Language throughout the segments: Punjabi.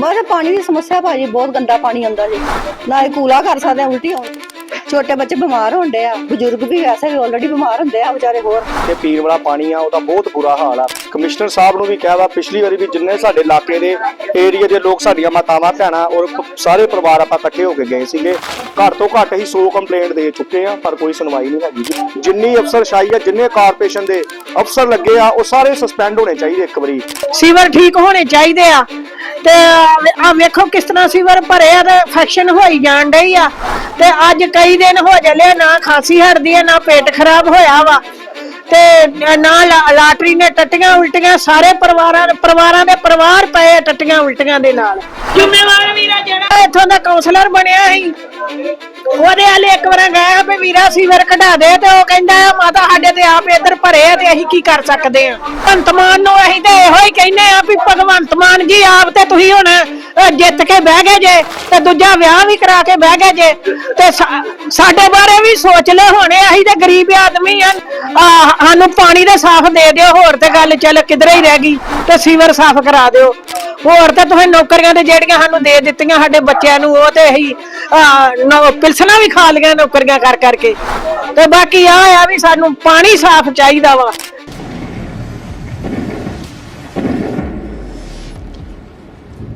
ਬਸ ਪਾਣੀ ਦੀ ਸਮੱਸਿਆ ਭਾਜੀ, ਬਹੁਤ ਗੰਦਾ ਪਾਣੀ ਆਉਂਦਾ ਜੀ। ਨਾ ਇਹ ਕੂਲਾ ਕਰ ਸਕਦੇ ਆ, ਉਲਟੀ ਆਉਣ ਛੋਟੇ ਬੱਚੇ ਬਿਮਾਰ ਹੁੰਦੇ ਆ। ਬਜ਼ੁਰਗ ਵੀ ਵੈਸੇ ਵੀ ਆਲਰੇਡੀ ਬਿਮਾਰ ਹੁੰਦੇ ਆ ਵਿਚਾਰੇ ਹੋਰ। ਤੇ ਪੀਣ ਵਾਲਾ ਪਾਣੀ ਆ ਉਹਦਾ ਬਹੁਤ ਬੁਰਾ ਹਾਲ ਆ। ਕਮਿਸ਼ਨਰ ਸਾਹਿਬ ਨੂੰ ਵੀ ਕਿਹਾ ਵਾ ਪਿਛਲੀ ਵਾਰੀ ਵੀ ਜਿੰਨੇ ਸਾਡੇ ਇਲਾਕੇ ਦੇ ਏਰੀਆ ਦੇ ਲੋਕ ਸਾਡੀਆਂ ਮਾਤਾਵਾਂ ਭੈਣਾਂ ਔਰ ਪ- ਸਾਰੇ ਪਰਿਵਾਰ ਆਪਾਂ ਇਕੱਠੇ ਹੋ ਕੇ ਗਏ ਸੀਗੇ। ਘੱਟ ਤੋਂ ਘੱਟ ਹੀ 100 ਕੰਪਲੇਂਟ ਦੇ ਚੁੱਕੇ ਆ ਪਰ ਕੋਈ ਸੁਣਵਾਈ ਨਹੀਂ ਹੈਗੀ। ਜੀ ਜਿੰਨੀ ਅਫਸਰਸ਼ਾਹੀ ਆ ਜਿੰਨੇ ਕਾਰਪੋਰੇਸ਼ਨ ਦੇ ਅਫਸਰ ਲੱਗੇ ਆ ਉਹ ਸਾਰੇ ਸਸਪੈਂਡ ਹੋਣੇ ਚਾਹੀਦੇ ਇੱਕ ਵਾਰੀ। ਸੀਵਰ ਠੀਕ ਹੋਣੇ ਚਾਹੀਦੇ ਆ। ਤੇ ਆ ਵੇਖੋ ਕਿਸ ਤਰ੍ਹਾਂ ਸੀਵਰ ਭਰੇ ਆ ਤੇ ਇਨਫੈਕਸ਼ਨ ਹੋਈ ਜਾਣ ਡਈ ਆ। ਤੇ ਅੱਜ ਕਈ ਦਿਨ ਹੋ ਚੱਲੇ ਨਾ ਖਾਂਸੀ ਹਟਦੀ ਆ ਨਾ ਪੇਟ ਖਰਾਬ ਹੋਇਆ ਵਾ। ਤੇ ਨਾ ਲਾਟਰੀ ਨੇ ਟੱਟੀਆਂ ਉਲਟੀਆਂ ਸਾਰੇ ਪਰਿਵਾਰਾਂ ਪਰਿਵਾਰਾਂ ਦੇ ਪਰਿਵਾਰ ਪਏ ਟੱਟੀਆਂ ਉਲਟੀਆਂ ਦੇ ਨਾਲ। ਜ਼ਿੰਮੇਵਾਰ ਵੀਰਾ ਜਿਹੜਾ ਇੱਥੋਂ ਦਾ ਕਾਉਂਸਲਰ ਬਣਿਆ ਸੀ। ਉਹਦੇ ਵਾਲੇ ਇੱਕ ਵਾਰ ਗਏ ਵੀ ਵੀਰਾ ਸੀਵਰ ਕਢਾ ਦੇ ਤੇ ਉਹ ਕਹਿੰਦਾ ਮਾਤਾ ਸਾਡੇ ਤੇ ਆਪ ਇੱਧਰ ਭਰੇ ਆ ਤੇ ਅਸੀਂ ਕੀ ਕਰ ਸਕਦੇ ਆ? ਭਗਵੰਤ ਮਾਨ ਨੂੰ ਅਸੀਂ ਤੇ ਇਹੋ ਹੀ ਕਹਿੰਦੇ ਆ ਵੀ ਭਗਵੰਤ ਮਾਨ ਜੀ ਆਪ ਤੇ ਤੁਸੀਂ ਹੁਣ ਜਿੱਤ ਕੇ ਬਹਿ ਗਏ ਜੇ ਤੇ ਦੂਜਾ ਵਿਆਹ ਵੀ ਕਰਾ ਕੇ ਬਹਿ ਗਏ ਜੇ ਤੇ ਸਾਡੇ ਬਾਰੇ ਵੀ ਸੋਚ ਲੈ ਹੋਣੇ ਅਸੀਂ ਤੇ ਗਰੀਬ ਆਦਮੀ ਆ। ਆਹ, ਸਾਨੂੰ ਪਾਣੀ ਦੇ ਸਾਫ਼ ਦੇ ਦਿਓ ਹੋਰ ਤੇ ਗੱਲ ਚੱਲ ਕਿਧਰੇ ਹੀ ਰਹਿ ਗਈ ਤੇ ਸੀਵਰ ਸਾਫ਼ ਕਰਾ ਦਿਓ। ਹੋਰ ਤਾਂ ਤੁਸੀਂ ਨੌਕਰੀਆਂ ਤੇ ਜਿਹੜੀਆਂ ਸਾਨੂੰ ਦੇ ਦਿੱਤੀਆਂ ਸਾਡੇ ਬੱਚਿਆਂ ਨੂੰ ਉਹ ਤੇ ਅਸੀਂ ਆਹ, ਪਿਲਸਣਾ ਵੀ ਖਾ ਲਈਆਂ ਨੌਕਰੀਆਂ ਕਰ ਕਰਕੇ। ਤੇ ਬਾਕੀ ਆ ਆ ਵੀ ਸਾਨੂੰ ਪਾਣੀ ਸਾਫ਼ ਚਾਹੀਦਾ ਵਾ।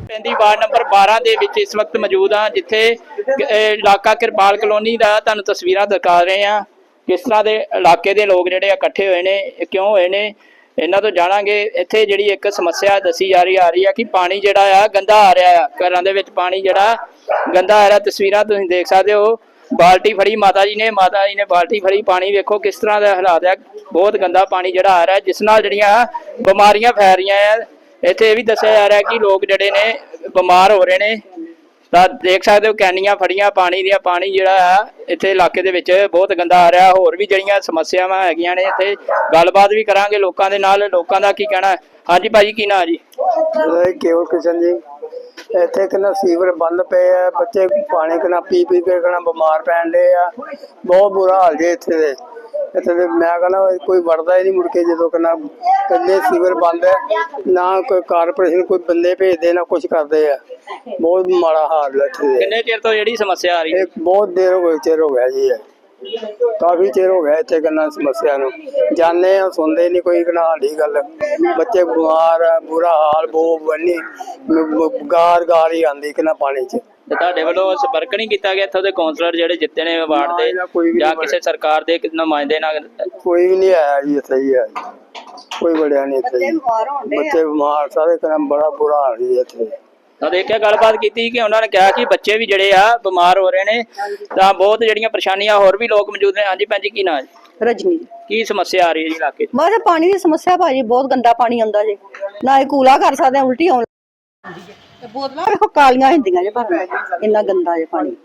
ਪੈਂਦੀ ਵਾਰਡ ਨੰਬਰ 12 ਦੇ ਵਿੱਚ ਇਸ ਵਕਤ ਮੌਜੂਦ ਆ ਜਿੱਥੇ ਅਹ, ਇਲਾਕਾ ਕਿਰਪਾਲ ਕਲੋਨੀ ਦਾ ਤੁਹਾਨੂੰ ਤਸਵੀਰਾਂ ਦਿਖਾ ਰਹੇ ਆ ਕਿਸ ਤਰ੍ਹਾਂ ਦੇ ਇਲਾਕੇ ਦੇ ਲੋਕ ਜਿਹੜੇ ਆ ਇਕੱਠੇ ਹੋਏ ਨੇ ਇਹ ਕਿਉਂ ਹੋਏ ਨੇ ਇਹਨਾਂ ਤੋਂ ਜਾਣਾਂਗੇ। ਇੱਥੇ ਜਿਹੜੀ ਇੱਕ ਸਮੱਸਿਆ ਦੱਸੀ ਜਾ ਰਹੀ ਆ ਰਹੀ ਆ ਕਿ ਪਾਣੀ ਜਿਹੜਾ ਆ, ਗੰਦਾ ਆ ਰਿਹਾ ਆ। ਘਰਾਂ ਦੇ ਵਿੱਚ ਪਾਣੀ ਜਿਹੜਾ ਗੰਦਾ ਆ ਰਿਹਾ। ਤਸਵੀਰਾਂ ਤੁਸੀਂ ਦੇਖ ਸਕਦੇ ਹੋ। ਬਾਲਟੀ ਫੜੀ ਮਾਤਾ ਜੀ ਨੇ, ਮਾਤਾ ਜੀ ਨੇ ਬਾਲਟੀ ਫੜੀ। ਪਾਣੀ ਵੇਖੋ ਕਿਸ ਤਰ੍ਹਾਂ ਦਾ ਹਾਲਾਤ ਆ। ਬਹੁਤ ਗੰਦਾ ਪਾਣੀ ਜਿਹੜਾ ਆ ਰਿਹਾ। ਜਿਸ ਨਾਲ ਜਿਹੜੀਆਂ ਬਿਮਾਰੀਆਂ ਫੈਲ ਰਹੀਆਂ ਆ। ਇੱਥੇ ਇਹ ਵੀ ਦੱਸਿਆ ਜਾ ਰਿਹਾ ਕਿ ਲੋਕ ਜਿਹੜੇ ਨੇ ਬਿਮਾਰ ਹੋ ਰਹੇ ਨੇ। ਤਾਂ ਦੇਖ ਸਕਦੇ ਹੋ ਕੈਨੀਆਂ ਫੜੀਆਂ, ਪਾਣੀ ਦੀਆਂ, ਪਾਣੀ ਜਿਹੜਾ ਆ, ਇੱਥੇ ਇਲਾਕੇ ਦੇ ਵਿੱਚ ਬਹੁਤ ਗੰਦਾ ਆ ਰਿਹਾ। ਹੋਰ ਵੀ ਜਿਹੜੀਆਂ ਸਮੱਸਿਆਵਾਂ ਹੈਗੀਆਂ ਨੇ, ਇੱਥੇ ਗੱਲਬਾਤ ਵੀ ਕਰਾਂਗੇ ਲੋਕਾਂ ਦੇ ਨਾਲ। ਲੋਕਾਂ ਦਾ ਕੀ ਕਹਿਣਾ? ਹਾਂਜੀ ਭਾਜੀ, ਕੀ ਨਾਂ ਜੀ? ਕੇਵਲ ਕਿਸ਼ਨ ਜੀ। ਇੱਥੇ ਕਿੰਨਾ ਸੀਵਰ ਬੰਦ ਪਏ ਆ, ਬੱਚੇ ਪਾਣੀ ਕਿੰਨਾ ਪੀ ਪੀ ਕੇ ਕਿੰਨਾ ਬਿਮਾਰ ਪੈਣ ਦੇ ਆ। ਬਹੁਤ ਬੁਰਾ ਹਾਲ ਜੇ ਇੱਥੇ ਦੇ। ਇੱਥੇ ਦੇ ਮੈਂ ਕਹਿੰਦਾ ਕੋਈ ਵੜਦਾ ਹੀ ਨਹੀਂ ਮੁੜ ਕੇ ਜਦੋਂ ਕਿੰਨਾ ਕੱਲੇ ਸੀਵਰ ਬੰਦ ਹੈ ਨਾ ਕੋਈ ਕਾਰਪੋਰੇਸ਼ਨ ਕੋਈ ਬੰਦੇ ਭੇਜਦੇ ਨਾ ਕੁਝ ਕਰਦੇ ਆ। ਬਹੁਤ ਮਾੜਾ ਹਾਲ ਹੈ ਇੱਥੇ ਕਿੰਨੇ ਚਿਰ ਤੋਂ ਜਿਹੜੀ ਸਮੱਸਿਆ ਆ ਰਹੀ ਹੈ? ਇਹ ਬਹੁਤ ਦੇਰ ਹੋ ਗਈ ਚਿਰ ਹੋ ਗਿਆ ਜੀ ਇਹ। ਕਾਫੀ ਚਿਰ ਹੋ ਗਿਆ ਇੱਥੇ ਕਿੰਨਾ ਸਮੱਸਿਆ ਨੂੰ। ਜਾਣੇ ਆ ਸੁਣਦੇ ਨਹੀਂ ਕੋਈ ਕਿੰਨਾ ਹਾਲੀ ਗੱਲ। ਬੱਚੇ ਬਿਮਾਰ ਆ ਬੁਰਾ ਹਾਲ ਬੋ ਬੰਨੀ ਗਾਰ ਗਾਰ ਹੀ ਆਂਦੀ ਕਿੰਨਾ ਪਾਣੀ 'ਚ। ਤੇ ਤੁਹਾਡੇ ਵੱਲੋਂ ਸੰਪਰਕ ਨਹੀਂ ਕੀਤਾ ਗਿਆ ਇੱਥੋਂ ਦੇ ਕਾਉਂਸਲਰ ਜਿਹੜੇ ਜਿੱਤੇ ਨੇ ਵਾਰਡ ਦੇ ਕੋਈ ਵੀ ਜਾਂ ਨਹੀਂ ਕਿਸੇ ਸਰਕਾਰ ਦੇ ਕਿਸੇ ਨੁਮਾਇੰਦੇ ਨਾਲ? ਕੋਈ ਵੀ ਨਹੀਂ ਆਇਆ ਜੀ ਇੱਥੇ ਹੀ ਆ। ਕੋਈ ਬੜਿਆ ਨਹੀਂ ਇੱਥੇ ਜੀ। ਬਿਮਾਰ ਹੁੰਦੇ ਬੱਚੇ ਬਿਮਾਰ ਸਾਰੇ ਕਿੰਨਾ ਬੜਾ ਬੁਰਾ ਹਾਲ ਜੀ ਇੱਥੇ। ਤਾਂ ਦੇਖਿਆ ਗੱਲਬਾਤ ਕੀਤੀ ਕਿ ਉਹਨਾਂ ਨੇ ਕਿਹਾ ਕਿ ਬੱਚੇ ਵੀ ਜਿਹੜੇ ਆ ਬਿਮਾਰ ਹੋ ਰਹੇ ਨੇ। ਤਾਂ ਬਹੁਤ ਜਿਹੜੀਆਂ ਪਰੇਸ਼ਾਨੀਆਂ ਹੋਰ ਵੀ ਲੋਕ ਮੌਜੂਦ ਨੇ। ਹਾਂਜੀ ਭੈਣ ਜੀ ਕੀ ਨਾਂ ਹੈ ਰਜਨੀ। ਜੀ ਕੀ ਸਮੱਸਿਆ ਆ ਰਹੀ ਹੈ ਜੀ ਇਲਾਕੇ 'ਚ? ਬਸ ਪਾਣੀ ਦੀ ਸਮੱਸਿਆ ਭਾਜੀ ਬਹੁਤ ਗੰਦਾ ਪਾਣੀ ਆਉਂਦਾ ਜੀ। ਨਾ ਇਹ ਕੂਲਾ ਕਰ ਸਕਦੇ ਆ ਉਲਟੀ ਆਉਣ ਤੇ ਬੋਤਲਾਂ? ਵੇਖੋ ਕਾਲੀਆਂ ਹੁੰਦੀਆਂ ਜੇ ਪਰ ਇੰਨਾ ਗੰਦਾ ਜੇ ਪਾਣੀ।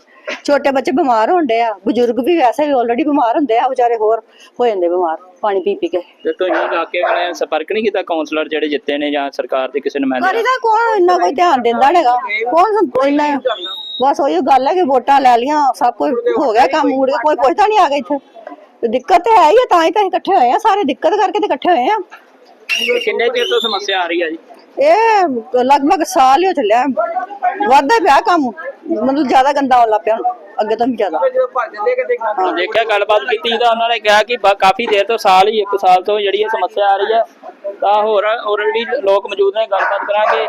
ਛੋਟੇ ਬੱਚੇ ਬਿਮਾਰ ਹੁੰਦੇ ਆ। ਬਜ਼ੁਰਗ ਵੀ ਵੈਸੇ ਵੀ ਆਲਰੇਡੀ ਬਿਮਾਰ ਹੁੰਦੇ ਆ ਵਿਚਾਰੇ ਹੋਰ ਹੋ ਜਾਂਦੇ ਬਿਮਾਰ ਪਾਣੀ ਪੀ ਪੀ ਕੇ। ਤੇ ਤੁਸੀਂ ਇਲਾਕੇ ਵਾਲਿਆਂ ਨੇ ਸੰਪਰਕ ਨਹੀਂ ਕੀਤਾ ਕਾਉਂਸਲਰ ਜਿਹੜੇ ਜਿੱਤੇ ਨੇ ਜਾਂ ਸਰਕਾਰ ਦੇ ਕਿਸੇ ਨੁਮਾਇੰਦੇ ਕਰੀ ਨਾਲ? ਦਾ ਕੌਣ ਇੰਨਾ ਕੋਈ ਧਿਆਨ ਦਿੰਦਾ ਨੇਗਾ ਕੌਣ ਸੰ- ਇੰਨਾ ਬਸ ਉਹੀ ਗੱਲ ਹੈ ਕਿ ਵੋਟਾਂ ਲੈ ਲੀਆਂ ਸਭ ਕੁਝ ਹੋ ਗਿਆ ਕੰਮ ਮੁੜ ਕੇ ਕੋਈ ਪੁੱਛਦਾ ਨਹੀਂ ਆ ਗਿਆ ਇੱਥੇ। ਤੇ ਦਿੱਕਤ ਤੇ ਹੈ ਹੀ ਆ ਤਾਂ ਹੀ ਤਾਂ ਅਸੀਂ ਇਕੱਠੇ ਹੋਏ ਆ ਸਾਰੇ ਦਿੱਕਤ ਕਰਕੇ ਤੇ ਇਕੱਠੇ ਹੋਏ ਆ। ਤੇ ਕਿੰਨੇ ਚਿਰ ਤੋਂ ਸਮੱਸਿਆ ਆ ਰਹੀ ਹੈ ਜੀ? ਇਹ ਲਗਭਗ ਸਾਲ ਹੀ ਹੋ ਚੱਲਿਆ। ਵਾਧਾ ਪਿਆ ਕੰਮ। ਮਤਲਬ ਜ਼ਿਆਦਾ ਗੰਦਾ ਹੋਣ ਲੱਗ ਪਿਆ ਹੁਣ, ਅੱਗੇ ਤੋਂ ਵੀ ਜ਼ਿਆਦਾ। ਹਾਂ, ਦੇਖਿਆ ਗੱਲਬਾਤ ਕੀਤੀ ਤਾਂ ਉਹਨਾਂ ਨੇ ਕਿਹਾ ਕਿ ਬ- ਕਾਫੀ ਦੇਰ ਤੋਂ ਸਾਲ ਹੀ ਇੱਕ ਸਾਲ ਤੋਂ ਜਿਹੜੀ ਇਹ ਸਮੱਸਿਆ ਆ ਰਹੀ ਹੈ। ਤਾਂ ਹੋਰ ਵੀ ਲੋਕ ਮੌਜੂਦ ਨੇ ਗੱਲਬਾਤ ਕਰਾਂਗੇ।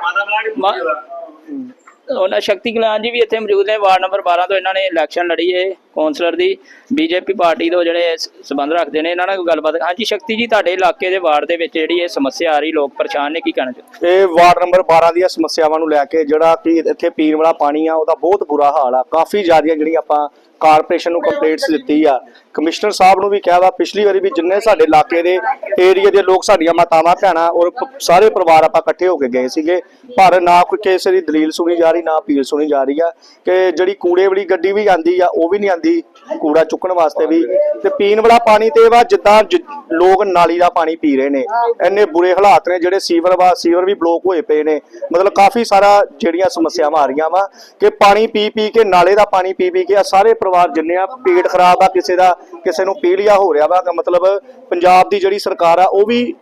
ਮ- ਉਹਨਾਂ ਸ਼ਕਤੀ ਕਲਾਨ ਜੀ ਵੀ ਇੱਥੇ ਮੌਜੂਦ ਨੇ। ਵਾਰਡ ਨੰਬਰ 12 ਤੋਂ ਇਹਨਾਂ ਨੇ ਇਲੈਕਸ਼ਨ ਲੜੀ ਹੈ ਕੌਂਸਲਰ ਦੀ। ਬੀਜੇਪੀ ਪਾਰਟੀ ਤੋਂ ਜਿਹੜੇ ਸ- ਰੱਖਦੇ ਨੇ, ਇਹਨਾਂ ਨਾਲ ਕੋਈ ਗੱਲਬਾਤ ਹਾਂਜੀ, ਸ਼ਕਤੀ ਜੀ, ਤੁਹਾਡੇ ਇਲਾਕੇ ਦੇ ਵਾਰਡ ਦੇ ਵਿੱਚ ਜਿਹੜੀ ਇਹ ਸਮੱਸਿਆ ਆ ਰਹੀ, ਲੋਕ ਪਰੇਸ਼ਾਨ ਨੇ, ਕੀ ਕਹਿਣਾ ਚਾਹੁੰਦੇ ਇਹ ਵਾਰਡ ਨੰਬਰ 12 ਦੀਆਂ ਸਮੱਸਿਆਵਾਂ ਨੂੰ ਲੈ ਕੇ ਜਿਹੜਾ ਕਿ ਇੱਥੇ ਪੀਣ ਵਾਲਾ ਪਾਣੀ ਆ, ਉਹਦਾ ਬਹੁਤ ਬੁਰਾ ਹਾਲ ਆ। ਕਾਫੀ ਜ਼ਿਆਦਾ ਜਿਹੜੀਆਂ ਆਪਾਂ ਕਾਰਪੋਰੇਸ਼ਨ ਨੂੰ ਕੰਪਲੇਂਟਸ ਦਿੱਤੀ ਆ। ਕਮਿਸ਼ਨਰ ਸਾਹਿਬ ਨੂੰ ਵੀ ਕਿਹਾ ਵਾ, ਪਿਛਲੀ ਵਾਰੀ ਵੀ ਜਿੰਨੇ ਸਾਡੇ ਇਲਾਕੇ ਦੇ ਏਰੀਆ ਦੇ ਲੋਕ ਸਾਡੀਆਂ ਮਾਤਾਵਾਂ, ਭੈਣਾਂ ਔਰ ਸਾਰੇ ਪਰਿਵਾਰ ਆਪਾਂ ਇਕੱਠੇ ਹੋ ਕੇ ਗਏ ਸੀਗੇ। ਪਰ ਨਾ ਕੋਈ ਕਿਸੇ ਦੀ ਦਲੀਲ ਸੁਣੀ ਜਾ ਰਹੀ, ਨਾ ਅਪੀਲ ਸੁਣੀ ਜਾ ਰਹੀ ਆ ਕਿ ਜਿਹੜੀ ਕੂੜੇ ਵਾਲੀ ਗੱਡੀ ਵੀ ਆਂਦੀ ਆ, ਉਹ ਵੀ ਨਹੀਂ ਆਂਦੀ। ਕੂੜਾ ਚੁੱਕਣ ਵਾਸਤੇ ਵੀ ਤੇ ਪੀਣ ਵਾਲਾ ਪਾਣੀ ਤੇ ਵਾ ਜਿੱਦਾਂ ਜ- ਲੋਕ ਨਾਲੀ ਦਾ ਪਾਣੀ ਪੀ ਰਹੇ ਨੇ, ਇੰਨੇ ਬੁਰੇ ਹਾਲਾਤ ਨੇ ਜਿਹੜੇ ਸੀਵਰ ਵਾ, ਸੀਵਰ ਵੀ ਬਲੌਕ ਹੋਏ ਪਏ ਨੇ। ਮਤਲਬ ਕਾਫੀ ਸਾਰਾ ਜਿਹੜੀਆਂ ਸਮੱਸਿਆਵਾਂ ਆ ਰਹੀਆਂ ਵਾ ਕਿ ਪਾਣੀ ਪੀ ਪੀ ਕੇ ਨਾਲੇ ਦਾ ਪਾਣੀ ਪੀ ਪੀ ਕੇ ਆ ਸਾਰੇ ਪਰਿਵਾਰ ਜਿੰਨੇ ਆ ਪੇਟ ਖਰਾਬ ਆ, ਕਿਸੇ ਦਾ, ਕਿਸੇ ਨੂੰ ਪੀਲੀਆ ਹੋ ਰਿਹਾ ਵਾ, ਮਤਲਬ ਪੰਜਾਬ ਦੀ ਜਿਹੜੀ ਸਰਕਾਰ ਆ ਉਹ ਵੀ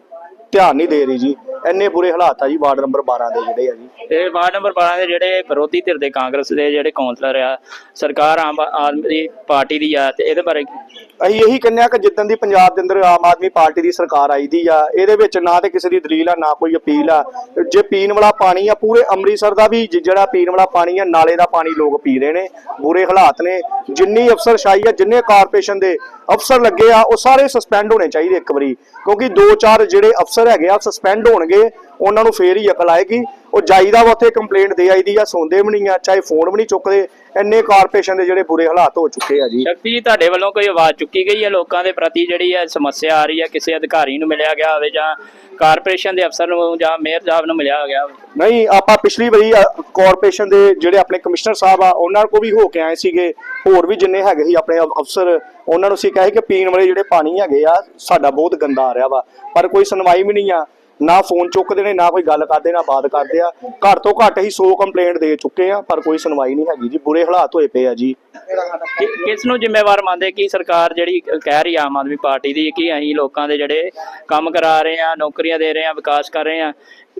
ਧਿਆਨ ਨਹੀਂ ਦੇ ਰਹੀ ਜੀ। ਇੰਨੇ ਬੁਰੇ ਹਾਲਾਤ ਆ ਜੀ ਵਾਰਡ ਨੰਬਰ 12 ਦੇ ਜਿਹੜੇ ਆ ਜੀ। ਇਹ ਵਾਰਡ ਨੰਬਰ 12 ਦੇ ਜਿਹੜੇ ਵਿਰੋਧੀ ਧਿਰ ਦੇ ਕਾਂਗਰਸ ਦੇ ਜਿਹੜੇ ਕੌਂਸਲਰ ਆ ਸਰਕਾਰ ਆਮ ਆਦਮੀ ਪਾਰਟੀ ਦੀ ਆ ਤੇ ਇਹਦੇ ਬਾਰੇ ਅਸੀਂ ਇਹੀ ਕਹਿੰਦੇ ਆ ਕਿ ਜਿੱਦਣ ਦੀ ਪੰਜਾਬ ਦੇ ਅੰਦਰ ਆਮ ਆਦਮੀ ਪਾਰਟੀ ਦੀ ਸਰਕਾਰ ਆਈ ਦੀ ਆ ਇਹਦੇ ਵਿੱਚ ਨਾ ਤੇ ਕਿਸੇ ਦੀ ਦਲੀਲ ਆ ਨਾ ਕੋਈ ਅਪੀਲ ਆ। ਜੇ ਪੀਣ ਵਾਲਾ ਪਾਣੀ ਆ ਪੂਰੇ ਅੰਮ੍ਰਿਤਸਰ ਦਾ ਵੀ ਜਿਹੜਾ ਪੀਣ ਵਾਲਾ ਪਾਣੀ ਆ ਨਾਲੇ ਦਾ ਪਾਣੀ ਲੋਕ ਪੀ ਰਹੇ ਨੇ। ਬੁਰੇ ਹਾਲਾਤ ਨੇ। ਜਿੰਨੀ ਅਫਸਰਸ਼ਾਹੀ ਆ ਜਿੰਨੇ ਕਾਰਪੋਰੇਸ਼ਨ ਦੇ ਅਫਸਰ ਲੱਗੇ ਆ ਉਹ ਸਾਰੇ ਸਸਪੈਂਡ ਹੋਣੇ ਚਾਹੀਦੇ ਇੱਕ ਵਾਰੀ। ਕਿਉਂਕਿ ਦੋ ਚਾਰ ਜਿਹੜੇ ਅਫਸਰ ਹੈਗੇ ਆ ਸਸਪੈਂਡ ਹੋਣਗੇ, ਉਹਨਾਂ ਨੂੰ ਫੇਰ ਹੀ ਅਕਲ ਆਏਗੀ। ਉਹ ਜਾਈਦਾ ਵਾ ਉੱਥੇ ਕੰਪਲੇਂਟ ਦੇ ਆਈਦੀ ਆ ਸੌਂਦੇ ਵੀ ਨਹੀਂ ਆ ਚਾਹੇ ਫੋਨ ਵੀ ਨਹੀਂ ਚੁੱਕਦੇ ਇੰਨੇ ਕਾਰਪੋਰੇਸ਼ਨ ਦੇ ਜਿਹੜੇ ਬੁਰੇ ਹਾਲਾਤ ਹੋ ਚੁੱਕੇ ਆ ਜੀ। ਸ਼ਕਤੀ ਜੀ ਤੁਹਾਡੇ ਵੱਲੋਂ ਕੋਈ ਆਵਾਜ਼ ਚੁੱਕੀ ਗਈ ਹੈ ਲੋਕਾਂ ਦੇ ਪ੍ਰਤੀ ਜਿਹੜੀ ਹੈ ਸਮੱਸਿਆ ਆ ਰਹੀ ਹੈ ਕਿਸੇ ਅਧਿਕਾਰੀ ਨੂੰ ਮਿਲਿਆ ਗਿਆ ਹੋਵੇ ਜਾਂ ਕਾਰਪੋਰੇਸ਼ਨ ਦੇ ਅਫਸਰ ਨੂੰ ਜਾਂ ਮੇਅਰ ਸਾਹਿਬ ਨੂੰ ਮਿਲਿਆ ਗਿਆ ਹੋਵੇ? ਨਹੀਂ ਆਪਾਂ ਪਿਛਲੀ ਵਾਰੀ ਕਾਰਪੋਰੇਸ਼ਨ ਦੇ ਜਿਹੜੇ ਆਪਣੇ ਕਮਿਸ਼ਨਰ ਸਾਹਿਬ ਆ ਉਹਨਾਂ ਕੋਲ ਵੀ ਹੋ ਕੇ ਆਏ ਸੀਗੇ ਹੋਰ ਵੀ ਜਿੰਨੇ ਹੈਗੇ ਸੀ ਆਪਣੇ ਅਫ- ਅਫਸਰ ਉਹਨਾਂ ਨੂੰ ਅਸੀਂ ਕਹੇ ਕਿ ਪੀਣ ਵਾਲੇ ਜਿਹੜੇ ਪਾਣੀ ਹੈਗੇ ਆ ਸਾਡਾ ਬਹੁਤ ਗੰਦਾ ਆ ਰਿਹਾ ਵਾ ਪਰ ਕੋਈ ਸੁਣਵਾਈ ਵੀ ਨਹੀਂ ਆ। ਨਾ ਫੋਨ ਚੁੱਕਦੇ ਨੇ, ਨਾ ਕੋਈ ਗੱਲ ਕਰਦੇ, ਨਾ ਬਾਤ ਕਰਦੇ ਆ। ਘੱਟ ਤੋਂ ਘੱਟ ਅਸੀਂ 100 ਕੰਪਲੇਂਟ ਦੇ ਚੁੱਕੇ ਆ, ਪਰ ਕੋਈ ਸੁਣਵਾਈ ਨਹੀਂ ਹੈਗੀ ਜੀ। ਬੁਰੇ ਹਾਲਾਤ ਹੋਏ ਪਏ ਆ ਜੀ। ਕਿ- ਕਿਸ ਨੂੰ ਜ਼ਿੰਮੇਵਾਰ ਮੰਨਦੇ ਕਿ ਸਰਕਾਰ ਜਿਹੜੀ ਕਹਿ ਰਹੀ ਆ ਆਮ ਆਦਮੀ ਪਾਰਟੀ ਦੀ ਕਿ ਅਸੀਂ ਲੋਕਾਂ ਦੇ ਜਿਹੜੇ ਕੰਮ ਕਰਾ ਰਹੇ ਆ, ਨੌਕਰੀਆਂ ਦੇ ਰਹੇ ਆ, ਵਿਕਾਸ ਕਰ ਰਹੇ ਆ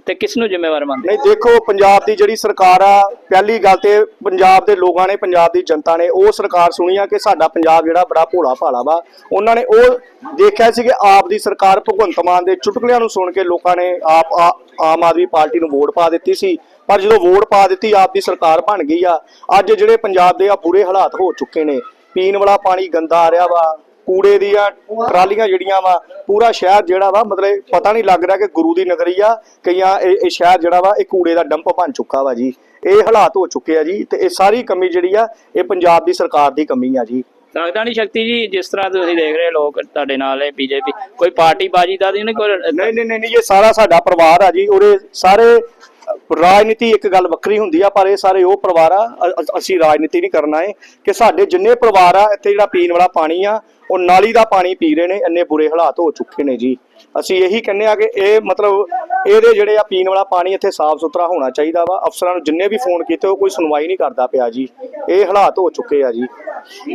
ਤੇ ਕਿਸ ਨੂੰ ਜ਼ਿੰਮੇਵਾਰ ਮੰਨਦੇ ਨਹੀਂ, ਦੇਖੋ, ਪੰਜਾਬ ਦੀ ਜਿਹੜੀ ਸਰਕਾਰ ਆ, ਪਹਿਲੀ ਗੱਲ ਤੇ ਪੰਜਾਬ ਦੇ ਲੋਕਾਂ ਨੇ, ਪੰਜਾਬ ਦੀ ਜਨਤਾ ਨੇ ਉਹ ਸਰਕਾਰ ਸੁਣੀ ਆ ਕਿ ਸਾਡਾ ਪੰਜਾਬ ਜਿਹੜਾ ਬੜਾ ਭੋਲਾ ਭਾਲਾ ਵਾ। ਉਹਨਾਂ ਨੇ ਉਹ ਦੇਖਿਆ ਸੀ ਕਿ ਆਪ ਦੀ ਸਰਕਾਰ ਭਗਵੰਤ ਮਾਨ ਦੇ ਚੁਟਕਲਿਆਂ ਨੂੰ ਸੁਣ ਕੇ ਲੋਕਾਂ ਨੇ ਆਪ ਆਮ ਆਦਮੀ ਪਾਰਟੀ ਨੂੰ ਵੋਟ ਪਾ ਦਿੱਤੀ ਸੀ। ਪਰ ਜਦੋਂ ਵੋਟ ਪਾ ਦਿੱਤੀ, ਆਪ ਦੀ ਸਰਕਾਰ ਬਣ ਗਈ ਆ। ਅੱਜ ਜਿਹੜੇ ਪੰਜਾਬ ਦੇ ਆ ਬੁਰੇ ਹਾਲਾਤ ਹੋ ਚੁੱਕੇ ਨੇ। ਪੀਣ ਵਾਲਾ ਪਾਣੀ ਗੰਦਾ ਆ ਰਿਹਾ ਵਾ। ਕੂੜੇ ਦੀਆਂ ਟਰਾਲੀਆਂ ਜਿਹੜੀਆਂ ਵਾ ਪੂਰਾ ਸ਼ਹਿਰ ਜਿਹੜਾ ਵਾ ਮਤਲਬ ਪਤਾ ਨਹੀਂ ਲੱਗ ਰਿਹਾ ਕਿ ਗੁਰੂ ਦੀ ਨਗਰੀ ਆ ਕਈਆਂ ਇਹ ਇਹ ਸ਼ਹਿਰ ਜਿਹੜਾ ਵਾ ਇਹ ਕੂੜੇ ਦਾ ਡੰਪ ਬਣ ਚੁੱਕਾ ਵਾ ਜੀ। ਇਹ ਹਾਲਾਤ ਹੋ ਚੁੱਕੇ ਆ ਜੀ ਤੇ ਇਹ ਸਾਰੀ ਕਮੀ ਜਿਹੜੀ ਆ ਇਹ ਪੰਜਾਬ ਦੀ ਸਰਕਾਰ ਦੀ ਕਮੀ ਆ ਜੀ। ਲੱਗਦਾ ਨਹੀਂ ਸ਼ਕਤੀ ਜੀ ਜਿਸ ਤਰ੍ਹਾਂ ਤੁਸੀਂ ਦੇਖ ਰਹੇ ਲੋਕ ਤੁਹਾਡੇ ਨਾਲ ਹੈ ਬੀਜੇਪੀ ਕੋਈ ਪਾਰਟੀ ਬਾਜੀ ਦਾ ਨਹੀਂ ਕੋਈ ਨਹੀਂ ਨਹੀਂ ਨਹੀਂ ਨਹੀਂ, ਇਹ ਸਾਰਾ ਸਾਡਾ ਪਰਿਵਾਰ ਆ ਜੀ ਉਹਦੇ ਸਾਰੇ ਰਾਜਨੀਤੀ ਇੱਕ ਗੱਲ ਵੱਖਰੀ ਹੁੰਦੀ ਆ, ਪਰ ਇਹ ਸਾਰੇ ਉਹ ਪਰਿਵਾਰ ਆ, ਅ- ਅਸੀਂ ਰਾਜਨੀਤੀ ਨਹੀਂ ਕਰਨਾ ਏ, ਕਿ ਸਾਡੇ ਜਿੰਨੇ ਪਰਿਵਾਰ ਆ, ਇੱਥੇ ਜਿਹੜਾ ਪੀਣ ਵਾਲਾ ਪਾਣੀ ਆ, ਉਹ ਨਾਲੀ ਦਾ ਪਾਣੀ ਪੀ ਰਹੇ ਨੇ, ਇੰਨੇ ਬੁਰੇ ਹਾਲਾਤ ਹੋ ਚੁੱਕੇ ਨੇ ਜੀ। ਅਸੀਂ ਇਹੀ ਕਹਿੰਦੇ ਆ ਕਿ ਇਹ ਮਤਲਬ ਇਹਦੇ ਜਿਹੜੇ ਆ ਪੀਣ ਵਾਲਾ ਪਾਣੀ ਇੱਥੇ ਸਾਫ਼ ਸੁਥਰਾ ਹੋਣਾ ਚਾਹੀਦਾ ਵਾ। ਅਫਸਰਾਂ ਨੂੰ ਜਿੰਨੇ ਵੀ ਫੋਨ ਕੀਤੇ ਉਹ ਕੋਈ ਸੁਣਵਾਈ ਨਹੀਂ ਕਰਦਾ ਪਿਆ ਜੀ। ਇਹ ਹਾਲਾਤ ਹੋ ਚੁੱਕੇ ਆ ਜੀ।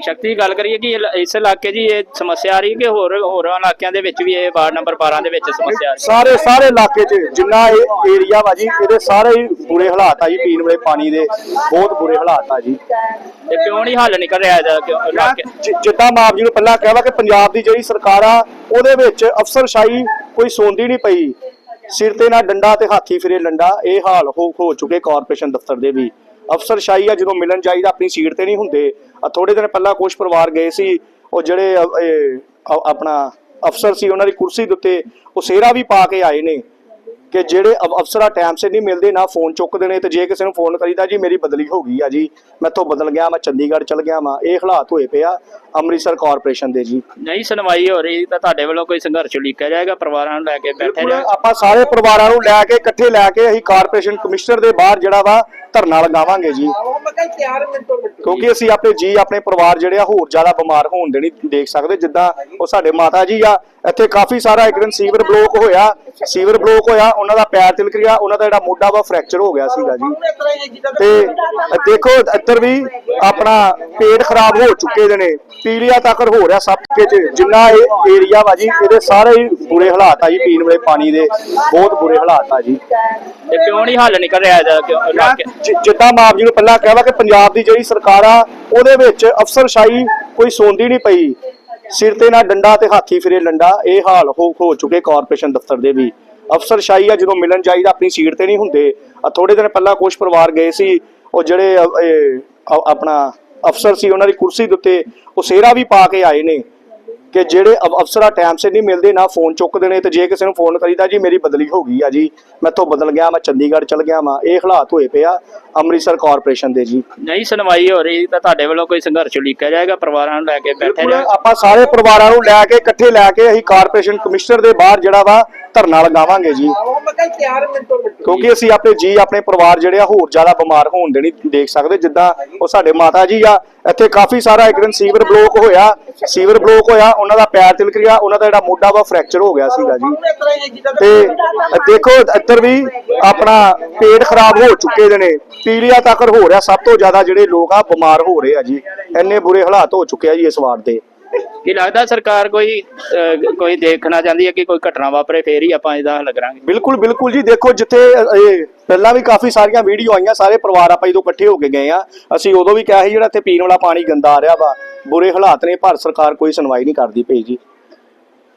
ਸ਼ਕਤੀ ਗੱਲ ਕਰੀਏ ਕਿ ਇਹ- ਇਸ ਇਲਾਕੇ ਜੀ ਇਹ ਸਮੱਸਿਆ ਆ ਰਹੀ ਕਿ ਹੋਰ ਹੋਰ ਇਲਾਕਿਆਂ ਦੇ ਵਿੱਚ ਵੀ ਇਹ ਵਾਰਡ ਨੰਬਰ 12 ਦੇ ਵਿੱਚ ਸਮੱਸਿਆ ਆ ਰਹੀ ਸਾਰੇ ਸਾਰੇ ਇਲਾਕੇ 'ਚ ਜਿੰਨਾ ਇਹ ਏਰੀਆ ਵਾ ਜੀ ਇਹਦੇ ਸਾਰੇ ਹੀ ਬੁਰੇ ਹਾਲਾਤ ਆ ਜੀ ਪੀਣ ਵਾਲੇ ਪਾਣੀ ਦੇ। ਬਹੁਤ ਬੁਰੇ ਹਾਲਾਤ ਆ ਜੀ। ਤੇ ਕਿਉਂ ਨਹੀਂ ਹੱਲ ਨਿਕਲ ਰਿਹਾ ਇਹਦਾ ਕਿਉਂ ਇਲਾਕੇ? ਜਿ- ਜਿੱਦਾਂ ਮੈਂ ਆਪ ਜੀ ਨੂੰ ਪਹਿਲਾਂ ਕਿਹਾ ਵਾ ਕਿ ਪੰਜਾਬ ਦੀ ਜਿਹੜੀ ਸਰਕਾਰ ਆ ਉਹਦੇ ਵਿੱਚ ਅਫਸਰਸ਼ਾਹੀ ਕੋਈ ਸੌਂਦੀ ਨਹੀਂ ਪਈ। ਸਿਰ ਤੇ ਨਾ ਡੰਡਾ ਤੇ ਹਾਥੀ ਫਿਰੇ ਲੰਡਾ। ਇਹ ਹਾਲ ਹੋ ਹੋ ਚੁੱਕੇ ਕਾਰਪੋਰੇਸ਼ਨ ਦਫ਼ਤਰ ਦੇ ਵੀ। ਅਫਸਰਸ਼ਾਹੀ ਆ, ਜਦੋਂ ਮਿਲਣ ਜਾਈਦਾ ਆਪਣੀ ਸੀਟ ਤੇ ਨਹੀਂ ਹੁੰਦੇ। ਆ ਥੋੜੇ ਦਿਨ ਪਹਿਲਾਂ ਕੁਝ ਪਰਿਵਾਰ ਗਏ ਸੀ। ਉਹ ਜਿਹੜੇ, ਇਹ ਆਪਣਾ ਅਫਸਰ ਸੀ, ਉਹਨਾਂ ਦੀ ਕੁਰਸੀ ਦੇ ਉੱਤੇ ਉਹ ਸੇਰਾ ਵੀ ਪਾ ਕੇ ਆਏ ਨੇ। ਕਿ ਜਿਹੜੇ ਅਫ- ਅਫਸਰਾਂ ਟਾਈਮ ਸਿਰ ਨਹੀਂ ਮਿਲਦੇ ਨਾ ਫੋਨ ਚੁੱਕਦੇ ਨੇ ਤੇ ਜੇ ਕਿਸੇ ਨੂੰ ਫੋਨ ਕਰੀਦਾ ਜੀ ਮੇਰੀ ਬਦਲੀ ਹੋ ਗਈ ਆ ਜੀ ਮੈਥੋਂ ਬਦਲ ਗਿਆ ਮੈਂ ਚੰਡੀਗੜ੍ਹ ਚਲ ਗਿਆ ਵਾਂ। ਇਹ ਹਾਲਾਤ ਹੋਏ ਪਏ ਆ ਅੰਮ੍ਰਿਤਸਰ ਕਾਰਪੋਰੇਸ਼ਨ ਦੇ ਜੀ। ਨਹੀਂ ਸੁਣਵਾਈ ਹੋ ਰਹੀ ਤਾਂ ਤੁਹਾਡੇ ਵੱਲੋਂ ਕੋਈ ਸੰਘਰਸ਼ ਉਲੀਕਿਆ ਜਾਏਗਾ? ਪਰਿਵਾਰਾਂ ਨੂੰ ਲੈ ਕੇ ਬੈਠੇ ਜਾ ਆਪਾਂ ਸਾਰੇ ਪਰਿਵਾਰਾਂ ਨੂੰ ਲੈ ਕੇ ਇਕੱਠੇ ਲੈ ਕੇ ਅਸੀਂ ਕਾਰਪੋਰੇਸ਼ਨ ਕਮਿਸ਼ਨਰ ਦੇ ਬਾਹਰ ਜਿਹੜਾ ਵਾ ਧਰਨਾ ਲਗਾਵਾਂਗੇ ਜੀ। ਕਿਉਂਕਿ ਅਸੀਂ ਆਪਣੇ ਜੀ ਆਪਣੇ ਪਰਿਵਾਰ ਜਿਹੜੇ ਆ ਹੋਰ ਜ਼ਿਆਦਾ ਬਿਮਾਰ ਹੋਣ ਦੇ ਨਹੀਂ ਦੇਖ ਸਕਦੇ ਜਿੱਦਾਂ ਉਹ ਸਾਡੇ ਮਾਤਾ ਜੀ ਆ ਇੱਥੇ ਕਾਫੀ ਸਾਰਾ ਇੱਕ ਦਿਨ ਸੀਵਰ ਬਲੋਕ ਹੋਇਆ ਸੀਵਰ ਬਲੋਕ ਹੋਇਆ ਉਹਨਾਂ ਦਾ ਪੈਰ ਤਿਲਕ ਗਿਆ ਉਹਨਾਂ ਦਾ ਜਿਹੜਾ ਮੋਢਾ ਵਾ ਫ੍ਰੈਕਚਰ ਹੋ ਗਿਆ ਸੀਗਾ ਜੀ। ਤੇ ਦੇਖੋ ਇੱਧਰ ਵੀ ਆਪਣਾ ਪੇਟ ਖਰਾਬ ਹੋ ਚੁੱਕੇ ਦੇ ਨੇ ਪੀਲੀਆ ਤੱਕ ਹੋ ਰਿਹਾ ਸਭ ਕੇ ਚ ਜਿੰਨਾ ਇਹ ਏਰੀਆ ਵਾ ਜੀ ਇਹਦੇ ਸਾਰੇ ਹੀ ਬੁਰੇ ਹਾਲਾਤ ਆ ਜੀ ਪੀਣ ਵਾਲੇ ਪਾਣੀ ਦੇ ਬਹੁਤ ਬੁਰੇ ਹਾਲਾਤ ਆ ਜੀ। ਤੇ ਕਿਉਂ ਨਹੀਂ ਹੱਲ ਨਿਕਲ ਰਿਹਾ ਇਹਦਾ ਕਿਉਂ ਇਲਾਕੇ ਜਿੱਦਾਂ ਮੈਂ ਆਪ ਜੀ ਨੂੰ ਪਹਿਲਾਂ ਕਿਹਾ ਵਾ ਕਿ ਪੰਜਾਬ ਦੀ ਜਿਹੜੀ ਸਰਕਾਰ ਆ ਉਹਦੇ ਵਿੱਚ ਅਫਸਰਸ਼ਾਹੀ ਕੋਈ ਸੌਂਦੀ ਨਹੀਂ ਪਈ। ਸਿਰ ਤੇ ਨਾ ਡੰਡਾ ਤੇ ਹਾਥੀ ਫਿਰੇ ਲੰਡਾ। ਇਹ ਹਾਲ ਹੋ ਹੋ ਚੁੱਕੇ ਕਾਰਪੋਰੇਸ਼ਨ ਦਫ਼ਤਰ ਦੇ ਵੀ। ਅਫਸਰਸ਼ਾਹੀ ਆ, ਜਦੋਂ ਮਿਲਣ ਜਾਈਦਾ ਆਪਣੀ ਸੀਟ ਤੇ ਨਹੀਂ ਹੁੰਦੇ। ਆ ਥੋੜੇ ਦਿਨ ਪਹਿਲਾਂ ਕੁਝ ਪਰਿਵਾਰ ਗਏ ਸੀ। ਉਹ ਜਿਹੜੇ ਆਪਣਾ ਅਫਸਰ ਸੀ, ਉਹਨਾਂ ਦੀ ਕੁਰਸੀ ਦੇ ਉੱਤੇ ਉਹ ਸੇਰਾ ਵੀ ਪਾ ਕੇ ਆਏ ਨੇ ਕਿ ਜਿਹੜੇ ਅਫ- ਅਫਸਰਾਂ ਟਾਈਮ ਸਿਰ ਨਹੀਂ ਮਿਲਦੇ, ਨਾ ਫੋਨ ਚੁੱਕਦੇ ਨੇ। ਤੇ ਜੇ ਕਿਸੇ ਨੂੰ ਫੋਨ ਕਰੀਦਾ, ਜੀ, ਮੇਰੀ ਬਦਲੀ ਹੋ ਗਈ ਆ ਜੀ। ਮੈਥੋਂ ਬਦਲ ਗਿਆ, ਮੈਂ ਚੰਡੀਗੜ੍ਹ ਚਲ ਗਿਆ ਵਾਂ। ਇਹ ਹਾਲਾਤ ਹੋਏ ਪਿਆ ਅੰਮ੍ਰਿਤਸਰ ਕਾਰਪੋਰੇਸ਼ਨ ਦੇ ਜੀ। ਨਹੀਂ ਸੁਣਵਾਈ ਹੋ ਰਹੀ ਤਾਂ ਤੁਹਾਡੇ ਵੱਲੋਂ ਕੋਈ ਸੰਘਰਸ਼ ਉਲੀਕਿਆ ਜਾਏਗਾ? ਪਰਿਵਾਰਾਂ ਨੂੰ ਲੈ ਕੇ ਬੈਠੇ ਬਿਲਕੁਲ ਆਪਾਂ ਸਾਰੇ ਪਰਿਵਾਰਾਂ ਨੂੰ ਲੈ ਕੇ ਇਕੱਠੇ ਲੈ ਕੇ ਅਸੀਂ ਕਾਰਪੋਰੇਸ਼ਨ ਕਮਿਸ਼ਨਰ ਦੇ ਬਾਹਰ ਜਿਹੜਾ ਵਾ ਧਰਨਾ ਲਗਾਵਾਂਗੇ ਜੀ। ਕਿਉਂਕਿ ਅਸੀਂ ਆਪਣੇ ਜੀ ਆਪਣੇ ਪਰਿਵਾਰ ਜਿਹੜੇ ਆ ਹੋਰ ਜ਼ਿਆਦਾ ਬਿਮਾਰ ਹੋਣ ਦੇ ਨਹੀਂ ਦੇਖ ਸਕਦੇ। ਜਿੱਦਾਂ ਉਹ ਸਾਡੇ ਮਾਤਾ ਜੀ ਆ ਇੱਥੇ ਕਾਫੀ ਸਾਰਾ ਇੱਕ ਦਿਨ ਸੀਵਰ ਬਲੋਕ ਹੋਇਆ। ਸੀਵਰ ਬਲੋਕ ਹੋਇਆ ਉਹਨਾਂ ਦਾ ਪੈਰ ਤਿਲਕ ਗਿਆ ਉਹਨਾਂ ਦਾ ਜਿਹੜਾ ਮੋਢਾ ਵਾ ਫ੍ਰੈਕਚਰ ਹੋ ਗਿਆ ਸੀਗਾ ਜੀ। ਤੇ ਦੇਖੋ ਇੱਧਰ ਵੀ ਆਪਣਾ ਪੇਟ ਖਰਾਬ ਹੋ ਚੁੱਕੇ ਦੇ ਨੇ। ਪੀਲੀਆ ਤੱਕ ਹੋ ਰਿਹਾ ਸਭ ਤੋਂ ਜ਼ਿਆਦਾ ਜਿਹੜੇ ਲੋਕ ਆ ਬਿਮਾਰ ਹੋ ਰਹੇ ਆ ਜੀ। ਇੰਨੇ ਬੁਰੇ ਹਾਲਾਤ ਹੋ ਚੁੱਕੇ ਆ ਜੀ ਇਸ ਵਾਰ ਦੇ। ਕੀ ਲੱਗਦਾ ਸਰਕਾਰ ਕੋਈ ਕੋਈ ਦੇਖਣਾ ਚਾਹੁੰਦੀ ਹੈ ਕਿ ਕੋਈ ਘਟਨਾ ਵਾਪਰੇ ਫੇਰ ਹੀ ਆਪਾਂ ਇਹਦਾ ਹੱਲ ਕਰਾਂਗੇ? ਬਿਲਕੁਲ ਬਿਲਕੁਲ ਜੀ। ਦੇਖੋ ਜਿੱਥੇ ਇਹ ਪਹਿਲਾਂ ਵੀ ਕਾਫੀ ਸਾਰੀਆਂ ਵੀਡੀਓ ਆਈਆਂ ਸਾਰੇ ਪਰਿਵਾਰ ਆਪਾਂ ਜਦੋਂ ਇਕੱਠੇ ਹੋ ਕੇ ਗਏ ਆ ਅਸੀਂ ਉਦੋਂ ਵੀ ਕਿਹਾ ਸੀ ਜਿਹੜਾ ਇੱਥੇ ਪੀਣ ਵਾਲਾ ਪਾਣੀ ਗੰਦਾ ਆ ਰਿਹਾ ਵਾ ਬੁਰੇ ਹਾਲਾਤ ਨੇ ਪਰ ਸਰਕਾਰ ਕੋਈ ਸੁਣਵਾਈ ਨਹੀਂ ਕਰਦੀ ਪਈ ਜੀ।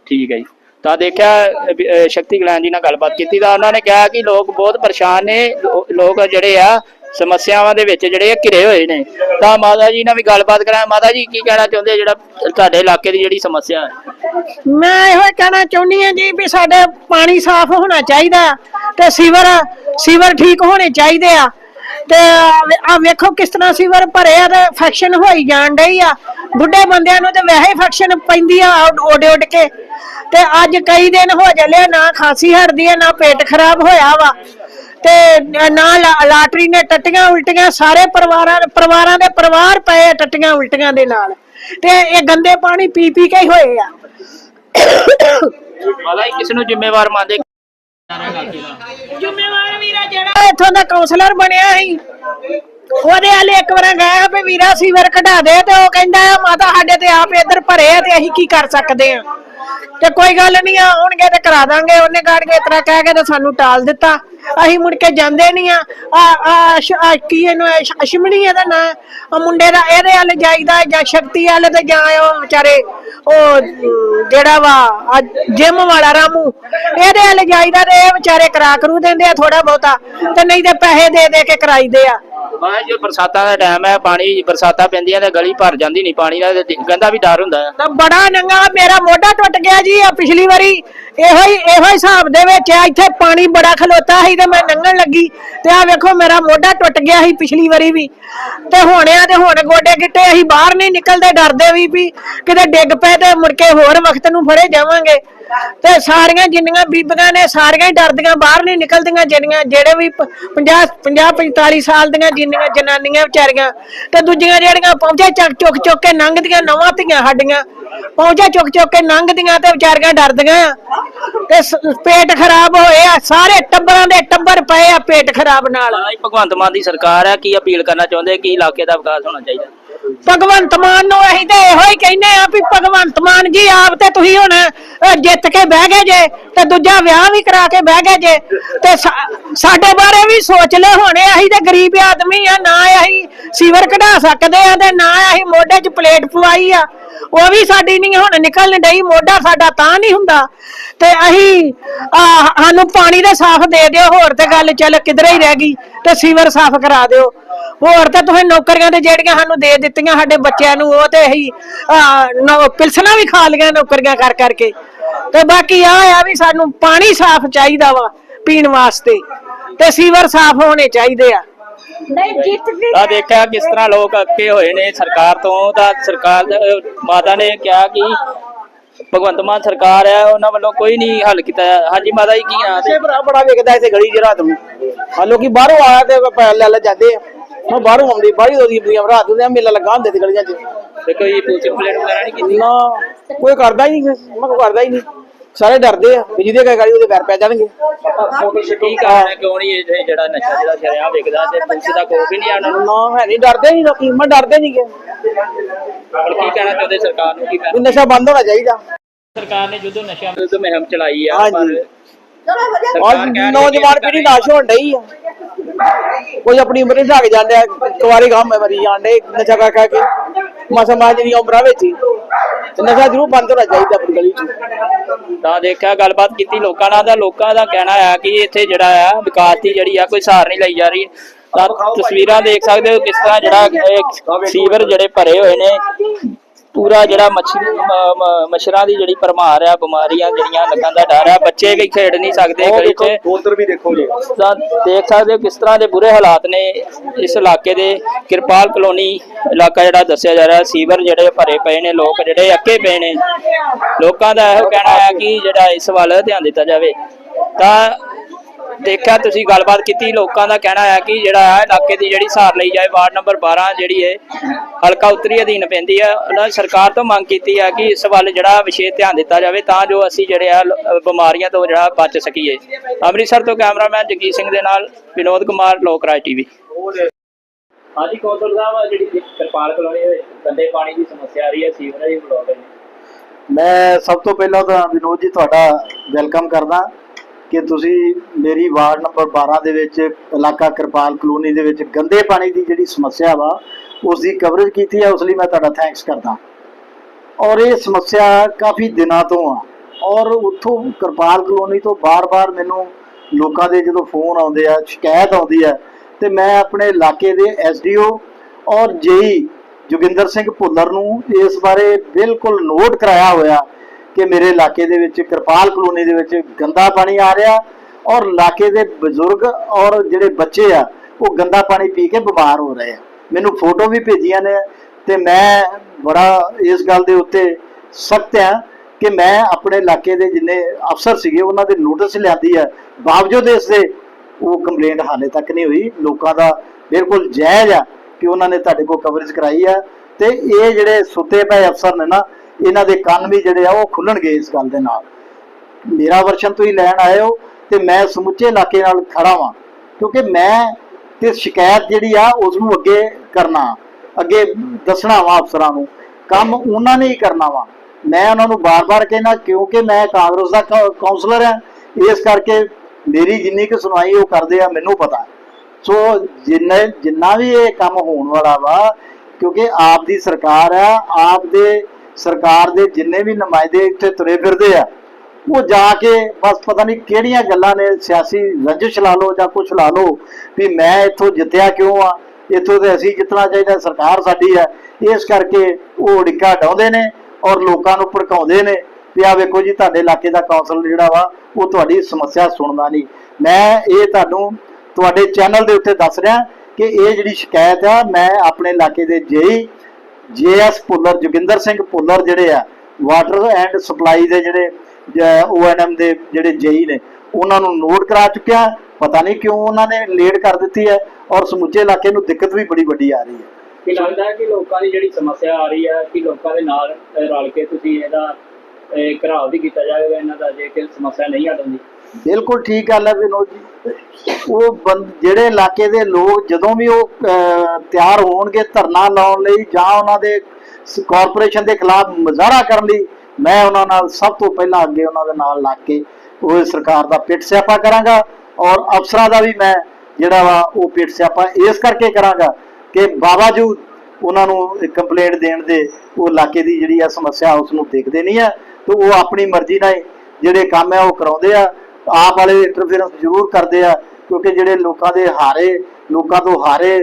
ਠੀਕ ਹੈ ਜੀ। ਤਾਂ ਦੇਖਿਆ ਸ਼ਕਤੀ ਗਲਾਨ ਜੀ ਨਾਲ ਗੱਲਬਾਤ ਕੀਤੀ ਤਾਂ ਉਹਨਾਂ ਨੇ ਕਿਹਾ ਕਿ ਲੋਕ ਬਹੁਤ ਪਰੇਸ਼ਾਨ ਨੇ ਲੋਕ ਜਿਹੜੇ ਆ, ਸਮੱਸਿਆਵਾਂ ਦੇ ਵਿੱਚ ਜਿਹੜੇ ਆ ਘਿਰੇ ਹੋਏ ਨੇ। ਤਾਂ ਮਾਤਾ ਜੀ ਨਾਲ ਵੀ ਗੱਲਬਾਤ ਕਰਾਂ ਮਾਤਾ ਜੀ, ਕੀ ਕਹਿਣਾ ਚਾਹੁੰਦੇ ਆ ਜਿਹੜਾ ਤੁਹਾਡੇ ਇਲਾਕੇ ਦੀ ਜਿਹੜੀ ਸਮੱਸਿਆ ਹੈ? ਮੈਂ ਇਹੋ ਹੀ ਕਹਿਣਾ ਚਾਹੁੰਦੀ ਹਾਂ ਜੀ ਵੀ ਸਾਡੇ ਪਾਣੀ ਸਾਫ਼ ਹੋਣਾ ਚਾਹੀਦਾ ਤੇ ਸੀਵਰ ਸੀਵਰ ਠੀਕ ਹੋਣੇ ਚਾਹੀਦੇ ਆ। ਤੇ ਆ ਵੇਖੋ ਕਿਸ ਤਰ੍ਹਾਂ ਸੀਵਰ ਭਰੇ ਤੇ ਇਨਫੈਕਸ਼ਨ ਹੋਈ ਜਾਣ ਡਈ ਆ। ਬੁੱਢੇ ਬੰਦਿਆਂ ਨੂੰ ਤੇ ਵੈਸੇ ਇਨਫੈਕਸ਼ਨ ਪੈਂਦੀ ਆ ਉੱਡ ਉੱਡ ਕੇ। ਤੇ ਅੱਜ ਕਈ ਦਿਨ ਹੋ ਚੱਲੇ ਨਾ ਖਾਂਸੀ ਹਟਦੀ ਆ, ਨਾ ਪੇਟ ਖਰਾਬ ਹੋਇਆ ਵਾ। ਤੇ ਨਾ ਲਾਟਰੀ ਨੇ ਟੱਟੀਆਂ ਉਲਟੀਆਂ ਸਾਰੇ ਪਰਿਵਾਰਾਂ ਪਰਿਵਾਰਾਂ ਦੇ ਪਰਿਵਾਰ ਪਏ ਆ ਟੱਟੀਆਂ ਉਲਟੀਆਂ ਦੇ ਨਾਲ। ਤੇ ਇਹ ਗੰਦੇ ਪਾਣੀ ਪੀ ਪੀ ਕੇ ਹੀ ਹੋਏ ਆ। ਮਾਤਾ ਜੀ ਨੂੰ ਜ਼ਿੰਮੇਵਾਰ ਮੰਨਦੇ ਜ਼ਿੰਮੇਵਾਰ ਵੀਰਾ ਜਿਹੜਾ ਇੱਥੋਂ ਦਾ ਕਾਉਂਸਲਰ ਬਣਿਆ ਸੀ, ਉਹਦੇ ਹਾਲੇ ਇੱਕ ਵਾਰ ਗਿਆ ਵੀ ਵੀਰਾ ਸੀਵਰ ਕਢਾ ਦੇ ਤੇ ਉਹ ਕਹਿੰਦਾ ਮਾਤਾ, ਸਾਡੇ ਤੇ ਆਪ ਇੱਧਰ ਭਰੇ ਆ ਤੇ ਅਸੀਂ ਕੀ ਕਰ ਸਕਦੇ ਆ? ਤੇ ਕੋਈ ਗੱਲ ਨਹੀਂ ਆ, ਆਉਣਗੇ ਤੇ ਕਰਾ ਦਾਂਗੇ। ਉਹਨੇ ਗਾੜ ਕੇ ਇਤਰਾ ਕਹਿ ਕੇ ਤੇ ਸਾਨੂੰ ਟਾਲ ਦਿੱਤਾ। ਅਸੀਂ ਮੁੜ ਕੇ ਜਾਂਦੇ ਨਹੀਂ ਆ। ਆ ਕੀ ਇਹਨੂੰ, ਅਸ਼- ਅਸ਼ਮਣੀ ਇਹਦਾ ਨਾਂ ਉਹ ਮੁੰਡੇ ਦਾ ਇਹਦੇ ਵੱਲ ਜਾਈਦਾ ਜਾਂ ਸ਼ਕਤੀ ਵੱਲ ਤੇ ਜਾਂ ਉਹ ਵਿਚਾਰੇ ਉਹ ਜਿਹੜਾ ਵਾ ਜਿਮ ਵਾਲਾ ਰਾਮੂ, ਇਹਦੇ ਵੱਲ ਜਾਈਦਾ ਤੇ ਇਹ ਵਿਚਾਰੇ ਕਰਾ ਕਰੂ ਦਿੰਦੇ ਆ ਥੋੜਾ ਬਹੁਤਾ, ਤੇ ਨਹੀਂ ਤੇ ਪੈਸੇ ਦੇ ਦੇ ਕੇ ਕਰਾਈਦੇ ਆ। ਮਾਤਾ ਜੀ ਬਰਸਾਤਾਂ ਦਾ ਟਾਈਮ ਹੈ, ਪਾਣੀ, ਬਰਸਾਤਾਂ ਪੈਂਦੀਆਂ ਤੇ ਗਲੀ ਭਰ ਜਾਂਦੀ ਨਹੀਂ, ਪਾਣੀ ਦਾ ਤੇ ਗੰਦਾ ਵੀ ਡਰ ਹੁੰਦਾ। ਹੈ ਤਾਂ ਬੜਾ ਨੰਗਾ ਮੇਰਾ ਮੋਢਾ ਟੁੱਟ ਗਿਆ ਜੀ ਆ ਪਿਛਲੀ ਵਾਰੀ। ਇਹੋ ਹੀ ਇਹੋ ਹੀ ਹਿਸਾਬ ਦੇ ਵਿੱਚ ਆ, ਇੱਥੇ ਪਾਣੀ ਬੜਾ ਖਲੋਤਾ ਸੀ ਤੇ ਮੈਂ ਨੰਗਣ ਲੱਗੀ। ਤੇ ਆ ਵੇਖੋ, ਮੇਰਾ ਮੋਢਾ ਟੁੱਟ ਗਿਆ ਸੀ ਪਿਛਲੀ ਵਾਰੀ ਵੀ। ਤੇ ਹੁਣ ਆ ਤੇ ਹੁਣ ਗੋਡੇ ਗਿੱਟੇ ਅਸੀਂ ਬਾਹਰ ਨਹੀਂ ਨਿਕਲਦੇ, ਡਰਦੇ ਵੀ ਵੀ। ਕਿਤੇ ਡਿੱਗ ਪਏ ਤੇ ਮੁੜ ਕੇ ਹੋਰ ਵਕਤ ਨੂੰ ਫੜੇ ਜਾਵਾਂਗੇ। ਤੇ ਸਾਰੀਆਂ ਜਿੰਨੀਆਂ ਬੀਬੀਆਂ ਨੇ, ਸਾਰੀਆਂ ਹੀ ਡਰਦੀਆਂ, ਬਾਹਰ ਨਹੀਂ ਨਿਕਲਦੀਆਂ ਜਿਹੜੀਆਂ, ਜਿਹੜੇ ਵੀ 50 50 45 ਸਾਲ ਦੀਆਂ ਜਿੰਨੀਆਂ ਜਨਾਨੀਆਂ ਵਿਚਾਰੀਆਂ, ਤੇ ਦੂਜੀਆਂ ਜਿਹੜੀਆਂ ਪਹੁੰਚੇ ਚੱਕ, ਚੁੱਕ ਚੁੱਕ ਕੇ ਲੰਘਦੀਆਂ ਨਵਾਂ ਧੀਆਂ ਸਾਡੀਆਂ ਪਹੁੰਚੇ ਚੁੱਕ ਚੁੱਕ ਕੇ ਲੰਘਦੀਆਂ ਤੇ ਵਿਚਾਰੀਆਂ ਡਰਦੀਆਂ। ਤੇ ਪੇਟ ਖਰਾਬ ਹੋਏ ਆ, ਸਾਰੇ ਟੱਬਰਾਂ ਦੇ ਟੱਬਰ ਪਏ ਆ ਪੇਟ ਖਰਾਬ ਨਾਲ। ਭਗਵੰਤ ਮਾਨ ਦੀ ਸਰਕਾਰ ਹੈ ਕੀ ਅਪੀਲ ਕਰਨਾ ਚਾਹੁੰਦੇ, ਕਿ ਇਲਾਕੇ ਦਾ ਵਿਕਾਸ ਹੋਣਾ ਚਾਹੀਦਾ? ਭਗਵੰਤ ਮਾਨ ਨੂੰ ਅਸੀਂ ਤੇ ਇਹੋ ਹੀ ਕਹਿੰਦੇ ਆ ਵੀ ਭਗਵੰਤ ਮਾਨ ਜੀ ਆਪ ਤੇ ਤੁਸੀਂ ਹੁਣ ਅਹ, ਜਿੱਤ ਕੇ ਬਹਿ ਗਏ ਜੇ ਤੇ ਦੂਜਾ ਵਿਆਹ ਵੀ ਕਰਾ ਕੇ ਬਹਿ ਗਏ ਜੇ ਤੇ ਸਾ- ਸਾਡੇ ਬਾਰੇ ਵੀ ਸੋਚ ਲੈ ਹੋਣੇ ਅਸੀਂ ਤੇ ਗਰੀਬ ਆਦਮੀ ਆ ਨਾ ਅਸੀਂ ਸੀਵਰ ਕਢਾ ਸਕਦੇ ਆ ਤੇ ਨਾ ਅਸੀਂ ਮੋਢੇ 'ਚ ਪਲੇਟ ਪਵਾਈ ਆ। ਉਹ ਵੀ ਸਾਡੀ ਨਹੀਂ ਹੁਣ ਨਿਕਲਣ ਡਈ ਮੋਢਾ ਸਾਡਾ ਤਾਂ ਨਹੀਂ ਹੁੰਦਾ। ਤੇ ਅਸੀਂ ਆਹ, ਸਾਨੂੰ ਪਾਣੀ ਦਾ ਸਾਫ਼ ਦੇ ਦਿਓ ਹੋਰ ਤੇ ਗੱਲ ਚੱਲ ਕਿਧਰੇ ਹੀ ਰਹਿ ਗਈ ਤੇ ਸੀਵਰ ਸਾਫ਼ ਕਰਾ ਦਿਓ। ਹੋਰ ਤਾਂ ਤੁਸੀਂ ਨੌਕਰੀਆਂ ਤੇ ਜਿਹੜੀਆਂ ਸਾਨੂੰ ਦੇ ਦਿੱਤੀਆਂ ਸਾਡੇ ਬੱਚਿਆਂ ਨੂੰ ਉਹ ਤੇ ਨੌ- ਪਿਲਸਣਾ ਵੀ ਖਾ ਲਈਆਂ ਨੌਕਰੀਆਂ ਕਰ ਕਰਕੇ। ਤੇ ਬਾਕੀ ਆ ਆ ਵੀ ਸਾਨੂੰ ਪਾਣੀ ਸਾਫ਼ ਚਾਹੀਦਾ ਵਾ ਪੀਣ ਵਾਸਤੇ ਤੇ ਸੀਵਰ ਸਾਫ਼ ਹੋਣੇ ਚਾਹੀਦੇ ਆ। ਤਾਂ ਦੇਖਿਆ ਕਿਸ ਤਰ੍ਹਾਂ ਲੋਕ ਅੱਕੇ ਹੋਏ ਨੇ ਸਰਕਾਰ ਤੋਂ ਤਾਂ ਸਰਕਾਰ ਮਾਤਾ ਨੇ ਕਿਹਾ ਕਿ ਭਗਵੰਤ ਮਾਨ ਸਰਕਾਰ ਹੈ ਉਹਨਾਂ ਵੱਲੋਂ ਕੋਈ ਨਹੀਂ ਹੱਲ ਕੀਤਾ। ਹਾਂਜੀ ਮਾਤਾ ਜੀ ਕੀ ਨਾਂ ਸੇ ਬੜਾ ਬੜਾ ਵੇਖਦਾ ਇਸੇ ਗਲੀ 'ਚ ਰਾਤ ਨੂੰ। ਆ ਲੋਕੀ ਬਾਹਰੋਂ ਆਇਆ ਤੇ ਲੈ ਲੈ ਜਾਂਦੇ ਆ। ਮੈਂ ਬਾਹਰੋਂ ਆਉਂਦੀ ਬਾਹਰੀ ਉਹਦੀ ਦੁਨੀਆ ਰਾਤ ਨੂੰ ਮੇਲਾ ਲੱਗਾ ਹੁੰਦੇ ਤੇ ਗਲੀਆਂ 'ਚ। ਤੇ ਕੋਈ ਪੁਲਿਸ ਕੰਪਲੇਂਟ ਵਗੈਰਾ ਨਹੀਂ ਕੀਤੀ? ਨਾ ਕੋਈ ਕਰਦਾ ਹੀ ਨਹੀਂ ਮੈਂ ਕੋਈ ਕਰਦਾ ਹੀ ਨਹੀਂ। ਸਾਰੇ ਡਰਦੇ ਆ ਵੀ ਜਿਹਦੇ ਗਾੜੀ ਉਹਦੇ ਪੈਰ ਪੈ ਜਾਣਗੇ। ਕੀ ਕਾਰਨ ਹੈ ਕਿਉਂ ਨਹੀਂ ਇਹ ਜਿਹੜਾ ਨਸ਼ਾ ਜਿਹੜਾ ਸ਼ਰਿਆਂ ਵੇਚਦਾ ਤੇ ਪੁਲਿਸ ਦਾ ਕੋਈ ਵੀ ਨਹੀਂ ਆ ਉਹਨਾਂ ਨੂੰ? ਨਾ ਹੈ ਨਹੀਂ ਡਰਦੇ ਨਹੀਂ ਲੋਕੀ। ਮੈਂ ਡਰਦੇ ਨਹੀਂ ਕਿ ਹੁਣ ਕੀ ਕਹਿਣਾ ਚਾਹੁੰਦੇ ਸਰਕਾਰ ਨੂੰ? ਕੀ ਵੀ ਕਹਿਣਾ ਨਸ਼ਾ ਬੰਦ ਹੋਣਾ ਚਾਹੀਦਾ। ਸਰਕਾਰ ਨੇ ਜਦੋਂ ਵਿਰੁੱਧ ਮੁਹਿੰਮ ਚਲਾਈ ਆ ਹਾਂਜੀ। ਪਰ ਔਰ ਸਰਕਾਰ ਕਹਿ ਰਹੀ ਹੈ ਨੌਜਵਾਨ ਕਿ ਪੀੜ੍ਹੀ ਨਾਸ਼ ਹੋਣ ਡਈ ਆ। ਕੋਈ ਆਪਣੀ ਉਮਰ ਹੀ ਢਾਕ ਜਾਂਦੇ ਆ ਕੁਵਾਰੀ ਗਾਮ ਮੈਂ ਮਰੀ ਜਾਂਦੇ ਨਸ਼ਾ ਕਰ ਖਾ ਕੇ ਮਸਾ ਮਾਜ ਦੀ ਉਮਰਾਂ ਵਿੱਚ ਹੀ, ਤੇ ਨਸ਼ਾ ਜ਼ਰੂਰ ਬੰਦ ਹੋਣਾ ਚਾਹੀਦਾ ਆਪਣੀ ਗਲੀ 'ਚ। ਤਾਂ ਦੇਖਿਆ, ਗੱਲਬਾਤ ਕੀਤੀ ਲੋਕਾਂ ਨਾਲ, ਤਾਂ ਲੋਕਾਂ ਦਾ ਕਹਿਣਾ ਆ ਕਿ ਇੱਥੇ ਜਿਹੜਾ ਆ, ਵਿਕਾਸ ਦੀ ਜਿਹੜੀ ਆ, ਕੋਈ ਸਾਰ ਨਹੀਂ ਲਈ ਜਾ ਰਹੀ। ਤਾਂ ਤਸਵੀਰਾਂ ਦੇਖ ਸਕਦੇ ਹੋ ਕਿਸ ਤਰ੍ਹਾਂ ਜਿਹੜਾ, ਇਹ ਸੀਵਰ ਜਿਹੜੇ ਭਰੇ ਹੋਏ ਨੇ। ਪੂਰਾ ਜਿਹੜਾ ਮੱਛੀ ਮੱਛਰਾਂ ਦੀ ਜਿਹੜੀ ਭਰਮਾਰ ਆ ਬਿਮਾਰੀਆਂ ਜਿਹੜੀਆਂ ਲੱਗਣ ਦਾ ਡਰ ਆ ਬੱਚੇ ਵੀ ਖੇਡ ਨਹੀਂ ਸਕਦੇ ਗਲੀ 'ਚ। ਉਧਰ ਵੀ ਦੇਖੋ ਜੀ। ਤਾਂ ਦੇਖ ਸਕਦੇ ਹੋ ਕਿਸ ਤਰ੍ਹਾਂ ਦੇ ਬੁਰੇ ਹਾਲਾਤ ਨੇ ਇਸ ਇਲਾਕੇ ਦੇ। ਕਿਰਪਾਲ ਕਲੋਨੀ ਇਲਾਕਾ ਜਿਹੜਾ ਦੱਸਿਆ ਜਾ ਰਿਹਾ ਸੀਵਰ ਜਿਹੜੇ ਭਰੇ ਪਏ ਨੇ ਲੋਕ ਜਿਹੜੇ ਅੱਕੇ ਪਏ ਨੇ। ਲੋਕਾਂ ਦਾ ਇਹੋ ਕਹਿਣਾ ਹੈ ਕਿ ਜਿਹੜਾ ਇਸ ਵੱਲ ਧਿਆਨ ਦਿੱਤਾ ਜਾਵੇ। ਤਾਂ ਦੇਖਿਆ ਤੁਸੀਂ ਗੱਲਬਾਤ ਕੀਤੀ ਲੋਕਾਂ ਦਾ ਕਹਿਣਾ ਹੈ ਕਿ ਜਿਹੜਾ ਹੈ ਇਲਾਕੇ ਦੀ ਜਿਹੜੀ ਸਾਰ ਲਈ ਜਾਏ ਵਾਰਡ ਨੰਬਰ 12 ਜਿਹੜੀ ਹੈ ਹਲਕਾ ਉੱਤਰੀ ਅਧੀਨ ਪੈਂਦੀ ਹੈ ਉਹਨਾਂ ਸਰਕਾਰ ਤੋਂ ਮੰਗ ਕੀਤੀ ਹੈ ਕਿ ਇਸ ਵੱਲ ਜਿਹੜਾ ਵਿਸ਼ੇਸ਼ ਧਿਆਨ ਦਿੱਤਾ ਜਾਵੇ ਤਾਂ ਜੋ ਅਸੀਂ ਜਿਹੜੇ ਆ ਬਿਮਾਰੀਆਂ ਤੋਂ ਜਿਹੜਾ ਬਚ ਸਕੀਏ। ਅੰਮ੍ਰਿਤਸਰ ਤੋਂ ਕੈਮਰਾਮੈਨ ਜਗਜੀਤ ਸਿੰਘ ਦੇ ਨਾਲ ਵਿਨੋਦ ਕੁਮਾਰ ਲੋਕ ਰਾਜ ਟੀਵੀ। ਹਾਂਜੀ ਕੌਂਸਲ ਸਾਹਿਬ ਜਿਹੜੀ ਕਿਰਪਾਲ ਕਲੋਨੀ ਦੇ ਗੰਦੇ ਪਾਣੀ ਦੀ ਸਮੱਸਿਆ ਆ ਰਹੀ ਹੈ ਸੀਵਰੇਜ ਦੀ ਬਲੌਕ ਹੈ ਮੈਂ ਸਭ ਤੋਂ ਪਹਿਲਾਂ ਤਾਂ ਵਿਨੋਦ ਜੀ ਤੁਹਾਡਾ ਵੈਲਕਮ ਕਰਦਾ। ਕਿ ਤੁਸੀਂ ਮੇਰੀ ਵਾਰਡ ਨੰਬਰ 12 ਦੇ ਵਿੱਚ ਇਲਾਕਾ ਕਿਰਪਾਲ ਕਲੋਨੀ ਦੇ ਵਿੱਚ ਗੰਦੇ ਪਾਣੀ ਦੀ ਜਿਹੜੀ ਸਮੱਸਿਆ ਵਾ ਉਸ ਦੀ ਕਵਰੇਜ ਕੀਤੀ ਹੈ ਉਸ ਲਈ ਮੈਂ ਤੁਹਾਡਾ ਥੈਂਕਸ ਕਰਦਾ। ਔਰ ਇਹ ਸਮੱਸਿਆ ਕਾਫੀ ਦਿਨਾਂ ਤੋਂ ਆ। ਔਰ ਉੱਥੋਂ ਕਿਰਪਾਲ ਕਲੋਨੀ ਤੋਂ ਬਾਰ-ਬਾਰ ਮੈਨੂੰ ਲੋਕਾਂ ਦੇ ਜਦੋਂ ਫੋਨ ਆਉਂਦੇ ਆ, ਸ਼ਿਕਾਇਤ ਆਉਂਦੀ ਆ, ਤੇ ਮੈਂ ਆਪਣੇ ਇਲਾਕੇ ਦੇ ਐਸਡੀਓ ਔਰ ਜੇਈ ਜੋਗਿੰਦਰ ਸਿੰਘ ਭੁੱਲਰ ਨੂੰ ਇਸ ਬਾਰੇ ਬਿਲਕੁਲ ਨੋਟ ਕਰਾਇਆ ਹੋਇਆ। ਕਿ ਮੇਰੇ ਇਲਾਕੇ ਦੇ ਵਿੱਚ ਕਿਰਪਾਲ ਕਲੋਨੀ ਦੇ ਵਿੱਚ ਗੰਦਾ ਪਾਣੀ ਆ ਰਿਹਾ ਔਰ ਇਲਾਕੇ ਦੇ ਬਜ਼ੁਰਗ ਔਰ ਜਿਹੜੇ ਬੱਚੇ ਆ, ਉਹ ਗੰਦਾ ਪਾਣੀ ਪੀ ਕੇ ਬਿਮਾਰ ਹੋ ਰਹੇ ਆ। ਮੈਨੂੰ ਫੋਟੋ ਵੀ ਭੇਜੀਆਂ ਨੇ ਤੇ ਮੈਂ ਬੜਾ ਇਸ ਗੱਲ ਦੇ ਉੱਤੇ ਸਖਤ ਆ ਕਿ ਮੈਂ ਆਪਣੇ ਇਲਾਕੇ ਦੇ ਜਿੰਨੇ ਅਫਸਰ ਸੀਗੇ, ਉਹਨਾਂ ਦੇ ਨੋਟਿਸ ਲਿਆਂਦੀ ਹੈ ਬਾਵਜੂਦ ਇਸ ਦੇ ਉਹ ਕੰਪਲੇਂਟ ਹਾਲੇ ਤੱਕ ਨਹੀਂ ਹੋਈ। ਲੋਕਾਂ ਦਾ ਬਿਲਕੁਲ ਜਾਇਜ਼ ਆ ਕਿ ਉਹਨਾਂ ਨੇ ਤੁਹਾਡੇ ਕੋਲ ਕਵਰੇਜ ਕਰਾਈ ਆ। ਤੇ ਇਹ ਜਿਹੜੇ ਸੁੱਤੇ ਪਏ ਅਫਸਰ ਨੇ ਨਾ ਇਹਨਾਂ ਦੇ ਕੰਨ ਵੀ ਜਿਹੜੇ ਆ ਉਹ ਖੁੱਲਣਗੇ ਇਸ ਗੱਲ ਦੇ ਨਾਲ। ਮੇਰਾ ਵਰਸ਼ਨ ਤੁਸੀਂ ਲੈਣ ਆਏ ਹੋ ਤੇ ਮੈਂ ਸਮੁੱਚੇ ਇਲਾਕੇ ਨਾਲ ਖੜਾ ਵਾਂ, ਕਿਉਂਕਿ ਮੈਂ ਤੇ ਸ਼ਿਕਾਇਤ ਜਿਹੜੀ ਆ ਉਸ ਨੂੰ ਅੱਗੇ ਕਰਨਾ, ਅੱਗੇ ਦੱਸਣਾ ਵਾ ਅਫਸਰਾਂ ਨੂੰ। ਕੰਮ ਉਹਨਾਂ ਨੇ ਹੀ ਕਰਨਾ ਵਾ। ਮੈਂ ਉਹਨਾਂ ਨੂੰ ਬਾਰ-ਬਾਰ ਕਹਿਣਾ ਕਿਉਂਕਿ ਮੈਂ ਕਾਂਗਰਸ ਦਾ ਕੌ- ਕਾਉਂਸਲਰ ਆ ਇਸ ਕਰਕੇ ਮੇਰੀ ਜਿੰਨੀ ਕੁ ਸੁਣਵਾਈ ਉਹ ਕਰਦੇ ਆ, ਮੈਨੂੰ ਪਤਾ। ਸੋ ਜਿੰਨੇ, ਜਿੰਨਾ ਵੀ ਇਹ ਕੰਮ ਹੋਣ ਵਾਲਾ ਵਾ, ਕਿਉਂਕਿ ਆਪ ਦੀ ਸਰਕਾਰ ਆ, ਆਪ ਦੇ ਸਰਕਾਰ ਦੇ ਜਿੰਨੇ ਵੀ ਨੁਮਾਇੰਦੇ ਇੱਥੇ ਤੁਰੇ ਫਿਰਦੇ ਆ, ਉਹ ਜਾ ਕੇ ਬਸ ਪਤਾ ਨਹੀਂ ਕਿਹੜੀਆਂ ਗੱਲਾਂ ਨੇ, ਸਿਆਸੀ ਰੰਜਿਸ਼ ਲਾ ਲਓ ਜਾਂ ਕੁਝ ਲਾ ਲਓ, ਵੀ ਮੈਂ ਇੱਥੋਂ ਜਿੱਤਿਆ ਕਿਉਂ ਆ? ਇੱਥੋਂ ਤੇ ਅਸੀਂ ਜਿੱਤਣਾ ਚਾਹੀਦਾ, ਸਰਕਾਰ ਸਾਡੀ ਆ। ਇਸ ਕਰਕੇ ਉਹ ਢਿੱਕਾ ਡਾਉਂਦੇ ਨੇ ਔਰ ਲੋਕਾਂ ਨੂੰ ਭੜਕਾਉਂਦੇ ਨੇ ਵੀ ਆ ਵੇਖੋ ਜੀ, ਤੁਹਾਡੇ ਇਲਾਕੇ ਦਾ ਕੌਂਸਲ ਜਿਹੜਾ ਵਾ, ਉਹ ਤੁਹਾਡੀ ਸਮੱਸਿਆ ਸੁਣਦਾ ਨਹੀਂ। ਮੈਂ ਇਹ ਤੁਹਾਨੂੰ ਤੁਹਾਡੇ ਚੈਨਲ ਦੇ ਉੱਤੇ ਦੱਸ ਰਿਹਾ ਕਿ ਇਹ ਜਿਹੜੀ ਸ਼ਿਕਾਇਤ ਆ, ਮੈਂ ਆਪਣੇ ਇਲਾਕੇ ਦੇ ਜੇਈ ਜੇਐਸ ਭੁੱਲਰ ਜੋਗਿੰਦਰ ਸਿੰਘ ਭੁੱਲਰ ਜਿਹੜੇ ਆ ਵਾਟਰ ਐਂਡ ਸਪਲਾਈ ਦੇ ਜਿਹੜੇ ਓਐਨਐਮ ਦੇ ਜਿਹੜੇ ਜੇਈ ਨੇ ਉਹਨਾਂ ਨੂੰ ਨੋਟ ਕਰਾ ਚੁੱਕਿਆ। ਪਤਾ ਨਹੀਂ ਕਿਉਂ ਉਹਨਾਂ ਨੇ ਲੇਟ ਕਰ ਦਿੱਤੀ ਹੈ ਔਰ ਸਮੁੱਚੇ ਇਲਾਕੇ ਨੂੰ ਦਿੱਕਤ ਵੀ ਬੜੀ ਵੱਡੀ ਆ ਰਹੀ ਹੈ। ਕਿ ਲੱਗਦਾ ਹੈ ਕਿ ਲੋਕਾਂ ਦੀ ਜਿਹੜੀ ਸਮੱਸਿਆ ਆ ਰਹੀ ਹੈ ਕਿ ਲੋਕਾਂ ਦੇ ਨਾਲ ਰਲ ਕੇ ਤੁਸੀਂ ਇਹਦਾ ਅਹ, ਵੀ ਕੀਤਾ ਜਾਵੇਗਾ ਇਹਨਾਂ ਦਾ ਜੇ ਕਿ ਸਮੱਸਿਆ ਨਹੀਂ ਹਟ ਹੁੰਦੀ ਬਿਲਕੁਲ ਠੀਕ ਗੱਲ ਹੈ ਵਿਨੋਦ ਜੀ। ਉਹ ਜਿਹੜੇ ਇਲਾਕੇ ਦੇ ਲੋਕ ਜਦੋਂ ਵੀ ਉਹ ਤਿਆਰ ਹੋਣਗੇ, ਧਰਨਾ ਲਾਉਣ ਲਈ ਜਾਂ ਉਹਨਾਂ ਦੇ ਕਾਰਪੋਰੇਸ਼ਨ ਦੇ ਖਿਲਾਫ ਮੁਜ਼ਾਹਰਾ ਕਰਨ ਲਈ, ਮੈਂ ਉਹਨਾਂ ਨਾਲ ਸਭ ਤੋਂ ਪਹਿਲਾਂ ਅੱਗੇ ਉਹਨਾਂ ਦੇ ਨਾਲ ਲੱਗ ਕੇ ਉਹ ਸਰਕਾਰ ਦਾ ਪਿੱਟ ਸਿਆਪਾ ਕਰਾਂਗਾ ਔਰ ਅਫਸਰਾਂ ਦਾ ਵੀ ਮੈਂ ਜਿਹੜਾ ਵਾ ਉਹ ਪਿੱਟ ਸਿਆਪਾ ਇਸ ਕਰਕੇ ਕਰਾਂਗਾ ਕਿ ਬਾਵਜੂਦ ਉਹਨਾਂ ਨੂੰ ਕੰਪਲੇਂਟ ਦੇਣ ਦੇ ਉਹ ਇਲਾਕੇ ਦੀ ਜਿਹੜੀ ਆ ਸਮੱਸਿਆ ਉਸ ਨੂੰ ਦੇਖਦੇ ਨਹੀਂ ਆ, ਤੇ ਉਹ ਆਪਣੀ ਮਰਜ਼ੀ ਨਾਲ ਜਿਹੜੇ ਕੰਮ ਹੈ ਉਹ ਕਰਾਉਂਦੇ ਆ। ਆਪ ਵਾਲੇ ਇੰਟਰਫੇਰੈਂਸ ਜ਼ਰੂਰ ਕਰਦੇ ਆ ਕਿਉਂਕਿ ਜਿਹੜੇ ਲੋਕਾਂ ਦੇ ਹਾਰੇ ਲੋਕਾਂ ਤੋਂ ਹਾਰੇ